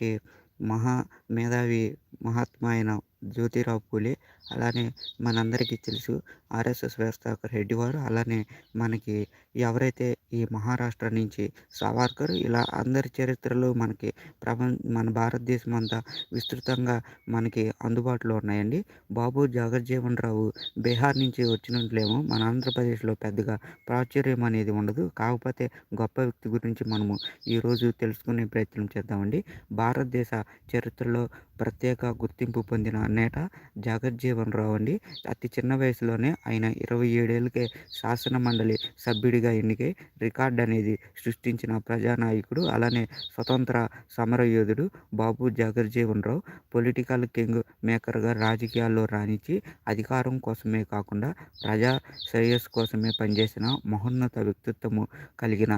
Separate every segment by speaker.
Speaker 1: మనకి మహా మేధావి మహాత్మా అయిన జ్యోతిరావు పూలే. అలానే మనందరికీ తెలుసు ఆర్ఎస్ఎస్ వ్యవస్థాపక రెడ్డి వారు అలానే మనకి ఎవరైతే ఈ మహారాష్ట్ర నుంచి సావర్కర్ ఇలా అందరి చరిత్రలు మనకి ప్రపంచ మన భారతదేశం అంతా విస్తృతంగా మనకి అందుబాటులో ఉన్నాయండి. బాబు జగజ్జీవన్ రావు బీహార్ నుంచి వచ్చినట్లేమో మన ఆంధ్రప్రదేశ్లో పెద్దగా ప్రాచుర్యం అనేది ఉండదు. కాకపోతే గొప్ప వ్యక్తి గురించి మనము ఈరోజు తెలుసుకునే ప్రయత్నం చేద్దామండి. భారతదేశ చరిత్రలో ప్రత్యేక గుర్తింపు పొందిన నేత జగజ్జీవన్ రావు అండి. అతి చిన్న వయసులోనే ఆయన ఇరవై ఏడేళ్ళకే శాసన మండలి సభ్యుడిగా ఎన్నికై రికార్డ్ అనేది సృష్టించిన ప్రజానాయకుడు అలానే స్వతంత్ర సమరయోధుడు బాబు జగజ్జీవన్ రావు. పొలిటికల్ కింగ్ మేకర్గా రాజకీయాల్లో రాణించి అధికారం కోసమే కాకుండా ప్రజా శ్రేయస్సు కోసమే పనిచేసిన మహోన్నత వ్యక్తిత్వము కలిగిన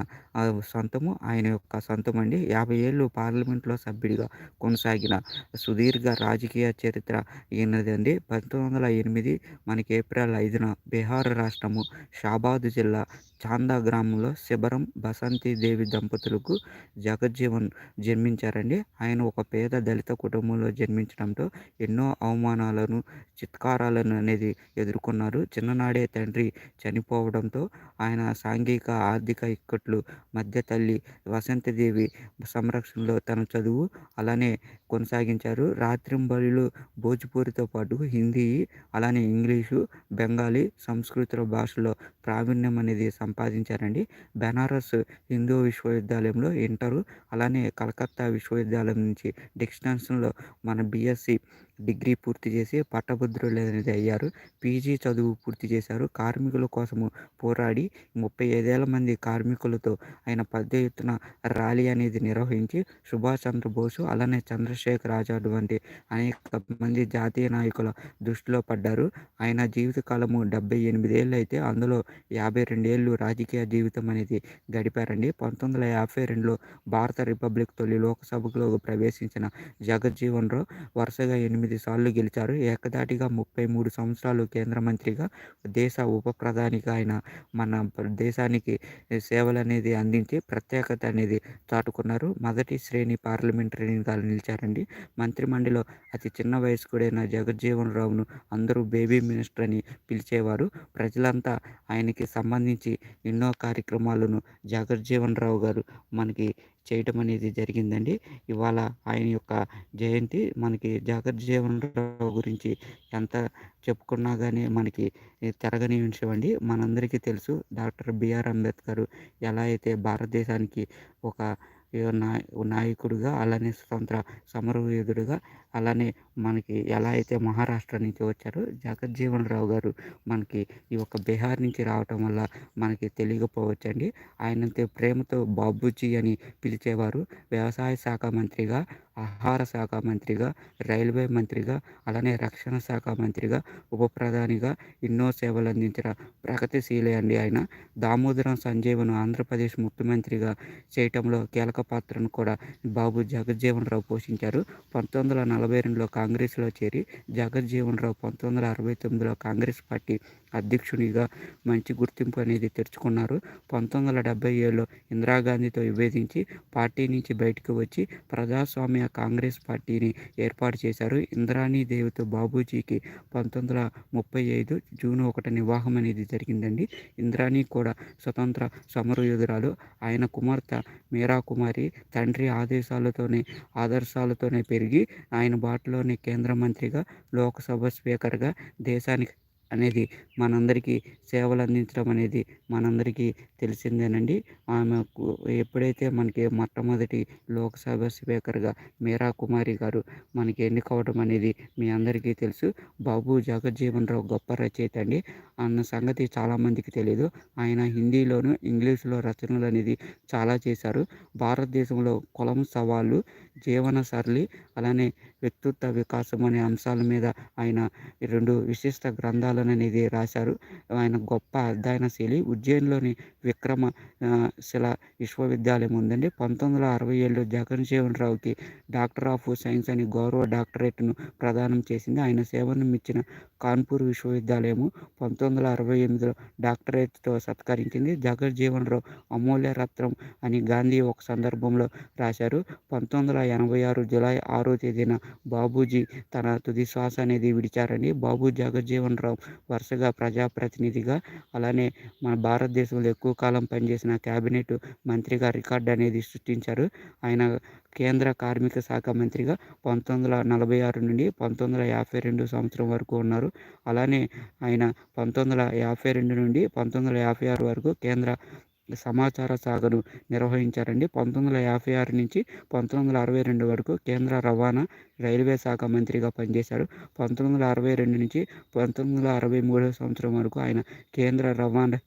Speaker 1: సొంతము ఆయన యొక్క సొంతం అండి యాభై ఏళ్ళు పార్లమెంట్లో సభ్యుడిగా కొనసాగిన సుదీర్ఘ రాజకీయ చరిత్ర ఈయనది అండి పంతొమ్మిది వందల ఎనిమిది మనకి ఏప్రిల్ ఐదున బీహార్ రాష్ట్రము షాబాద్ జిల్లా చాందా గ్రామంలో శిబరం బసంతి దేవి దంపతులకు జగజ్జీవన్ జన్మించారండి. ఆయన ఒక పేద దళిత కుటుంబంలో జన్మించడంతో ఎన్నో అవమానాలను చిత్కారాలను అనేది ఎదుర్కొన్నారు. చిన్ననాడే తండ్రి చనిపోవడంతో ఆయన సాంఘిక ఆర్థిక ఇక్కట్లు మధ్య తల్లి వసంతదేవి సంరక్షణలో తన చదువు అలానే కొనసాగించారు. రాత్రింబళ్ళు భోజ్పూరితో పాటు హిందీ అలానే ఇంగ్లీషు బెంగాలీ సంస్కృతుల భాషలో ప్రావీణ్యం అనేది సంపాదించారండి. బెనారస్ హిందూ విశ్వవిద్యాలయంలో ఇంటరు అలానే కలకత్తా విశ్వవిద్యాలయం నుంచి డిస్టెన్స్లో మన బీఎస్సీ డిగ్రీ పూర్తి చేసి పట్టభద్రులు అనేది అయ్యారు. పీజీ చదువు పూర్తి చేశారు. కార్మికుల కోసము పోరాడి ముప్పై ఐదేళ్ళ మంది కార్మికులతో ఆయన పెద్ద ఎత్తున ర్యాలీ అనేది నిర్వహించి సుభాష్ చంద్రబోసు అలానే చంద్రశేఖర్ ఆజాద్ వంటి అనేక మంది జాతీయ నాయకుల దృష్టిలో పడ్డారు. ఆయన జీవితకాలము డెబ్బై ఎనిమిది ఏళ్ళు అయితే అందులో యాభై రెండేళ్ళు రాజకీయ జీవితం అనేది గడిపారండి. పంతొమ్మిది వందల యాభై రెండులో భారత రిపబ్లిక్ తొలి లోక్సభలో ప్రవేశించిన జగజ్జీవన్ రావు వరుసగా ఎనిమిది సార్లు గెలిచారు. ఏకదాటిగా ముప్పై మూడు సంవత్సరాలు కేంద్ర మంత్రిగా దేశ ఉప ప్రధానిగా ఆయన మన దేశానికి సేవలు అనేది అందించి ప్రత్యేకత అనేది చాటుకున్నారు. మొదటి శ్రేణి పార్లమెంటరీగా నిలిచారండి. మంత్రిమండలిలో అతి చిన్న వయస్కుడైన జగజ్జీవన్ రావును అందరూ బేబీ మినిస్టర్ అని పిలిచేవారు. ప్రజలంతా ఆయనకి సంబంధించి ఎన్నో కార్యక్రమాలను జగజ్జీవన్ రావు గారు మనకి చేయటం అనేది జరిగిందండి. ఇవాళ ఆయన యొక్క జయంతి మనకి జాగ్రత్త జీవనరావు గురించి ఎంత చెప్పుకున్నా కానీ మనకి తెరగని విషయం అండి మనందరికీ తెలుసు డాక్టర్ బిఆర్ అంబేద్కర్ ఎలా అయితే భారతదేశానికి ఒక నాయకుడిగా అలానే స్వతంత్ర సమరవీధుడిగా అలానే మనకి ఎలా అయితే మహారాష్ట్ర నుంచి వచ్చారో జగజ్జీవన్ రావు గారు మనకి ఈ యొక్క బీహార్ నుంచి రావటం వల్ల మనకి తెలియకపోవచ్చండి. ఆయనంతే ప్రేమతో బాబూజీ అని పిలిచేవారు. వ్యవసాయ శాఖ మంత్రిగా ఆహార శాఖ మంత్రిగా రైల్వే మంత్రిగా అలానే రక్షణ శాఖ మంత్రిగా ఉప ప్రధానిగా ఎన్నో సేవలు అందించిన ప్రగతిశీలే అండి ఆయన. దామోదరం సంజీవను ఆంధ్రప్రదేశ్ ముఖ్యమంత్రిగా చేయటంలో కీలక పాత్రను కూడా బాబు జగజ్జీవన్ రావు పోషించారు. పంతొమ్మిది వందల నలభై రెండులో కాంగ్రెస్లో చేరి జగజ్జీవన్ రావు పంతొమ్మిది వందల అరవై తొమ్మిదిలో కాంగ్రెస్ పార్టీ అధ్యక్షునిగా మంచి గుర్తింపు అనేది తెచ్చుకున్నారు పంతొమ్మిది వందల డెబ్బై ఏడులో ఇందిరాగాంధీతో విభేదించి పార్టీ నుంచి బయటకు వచ్చి ప్రజాస్వామ్య కాంగ్రెస్ పార్టీని ఏర్పాటు చేశారు. ఇంద్రాణి దేవితో బాబూజీకి పంతొమ్మిది వందల ముప్పై ఐదు జూన్ ఒకటి వివాహం అనేది జరిగిందండి. ఇంద్రాణి కూడా స్వతంత్ర సమరయోధురాలు. ఆయన కుమార్తె మీరా కుమారి తండ్రి ఆదేశాలతోనే ఆదర్శాలతోనే పెరిగి ఆయన బాటలోనే కేంద్ర మంత్రిగా లోక్సభ స్పీకర్గా దేశానికి అనేది మనందరికీ సేవలు అందించడం అనేది మనందరికీ తెలిసిందేనండి. ఆమెకు ఎప్పుడైతే మనకి మొట్టమొదటి లోక్సభ స్పీకర్గా మీరా కుమారి గారు మనకి ఎన్నికవడం అనేది మీ అందరికీ తెలుసు. బాబు జగజ్జీవన్ రావు గొప్ప రచయిత అండి. అన్న సంగతి చాలామందికి తెలియదు ఆయన హిందీలోను ఇంగ్లీష్లో రచనలు అనేది చాలా చేశారు. భారతదేశంలో కులం సవాళ్ళు జీవన సరళి అలానే వ్యక్తిత్వ వికాసం అనే అంశాల మీద ఆయన రెండు విశిష్ట గ్రంథాలను పరిశోధన అనేది రాశారు. ఆయన గొప్ప అధ్యయనశీలి ఉజ్జయిన్లోని విక్రమ శిల విశ్వవిద్యాలయం ఉందండి. పంతొమ్మిది వందల అరవై ఏడులో జగన్జీవన్ రావుకి డాక్టర్ ఆఫ్ సైన్స్ అని గౌరవ డాక్టరేట్ను ప్రదానం చేసింది. ఆయన సేవను మెచ్చిన కాన్పూర్ విశ్వవిద్యాలయము పంతొమ్మిది వందల అరవై ఎనిమిదిలో డాక్టరేట్తో సత్కరించింది. జగజ్జీవన్ రావు అమూల్య రత్నం అని గాంధీ ఒక సందర్భంలో రాశారు. పంతొమ్మిది వందల ఎనభై ఆరు జూలై ఆరో తేదీన బాబూజీ తన తుది శ్వాస అనేది విడిచారండి బాబు జగజ్జీవన్ రావు వరుసగా ప్రజాప్రతినిధిగా. అలానే మన భారతదేశంలో ఎక్కువ కాలం పనిచేసిన క్యాబినెట్ మంత్రిగా రికార్డు అనేది సృష్టించారు. ఆయన కేంద్ర కార్మిక శాఖ మంత్రిగా పంతొమ్మిది వందల నలభై ఆరు నుండి పంతొమ్మిది వందల యాభై రెండు సంవత్సరం వరకు ఉన్నారు. అలానే ఆయన పంతొమ్మిది వందల యాభై రెండు నుండి పంతొమ్మిది వందల యాభై ఆరు వరకు కేంద్ర సమాచార శాఖను నిర్వహించారండి. పంతొమ్మిది వందల యాభై ఆరు నుంచి పంతొమ్మిది వందల అరవై రెండు వరకు కేంద్ర రవాణా రైల్వే శాఖ మంత్రిగా పనిచేశారు పంతొమ్మిది వందల అరవై రెండు నుంచి పంతొమ్మిది వందల అరవై మూడో సంవత్సరం వరకు ఆయన కేంద్ర రవాణా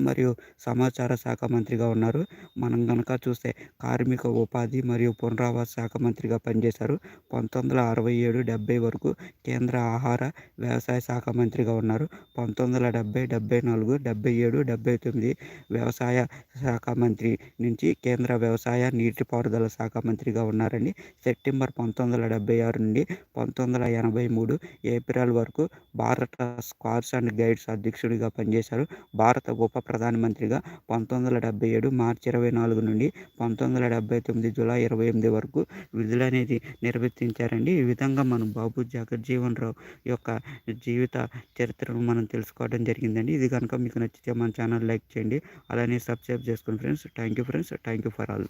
Speaker 1: మరియు సమాచార శాఖ మంత్రిగా ఉన్నారు. మనం కనుక చూస్తే కార్మిక ఉపాధి మరియు పునరావాస శాఖ మంత్రిగా పనిచేశారు. పంతొమ్మిది వందల అరవై ఏడు డెబ్బై వరకు కేంద్ర ఆహార వ్యవసాయ శాఖ మంత్రిగా ఉన్నారు. పంతొమ్మిది వందల డెబ్బై డెబ్బై నాలుగు డెబ్బై ఏడు డెబ్బై తొమ్మిది వ్యవసాయ శాఖ మంత్రి నుంచి కేంద్ర వ్యవసాయ నీటిపారుదల శాఖ మంత్రిగా ఉన్నారండి. సెప్టెంబర్ పంతొమ్మిది వందల డెబ్బై ఆరు నుండి పంతొమ్మిది వందల ఎనభై మూడు ఏప్రిల్ వరకు భారత స్క్వాడ్స్ అండ్ గైడ్స్ అధ్యక్షుడిగా పనిచేశారు. భారత ఉప ప్రధానమంత్రిగా పంతొమ్మిది వందల డెబ్బై ఏడు మార్చి ఇరవై నాలుగు నుండి పంతొమ్మిది వందల డెబ్బై తొమ్మిది జూలై ఇరవై ఎనిమిది వరకు విధులు అనేది నిర్వర్తించారండి. ఈ విధంగా మనం బాబు జగజ్జీవన్ రావు యొక్క జీవిత చరిత్రను మనం తెలుసుకోవడం జరిగిందండి. ఇది కనుక మీకు నచ్చితే మన ఛానల్ లైక్ చేయండి. అలానే సబ్స్క్రైబ్ చేసుకోండి friends thank you friends thank you for all.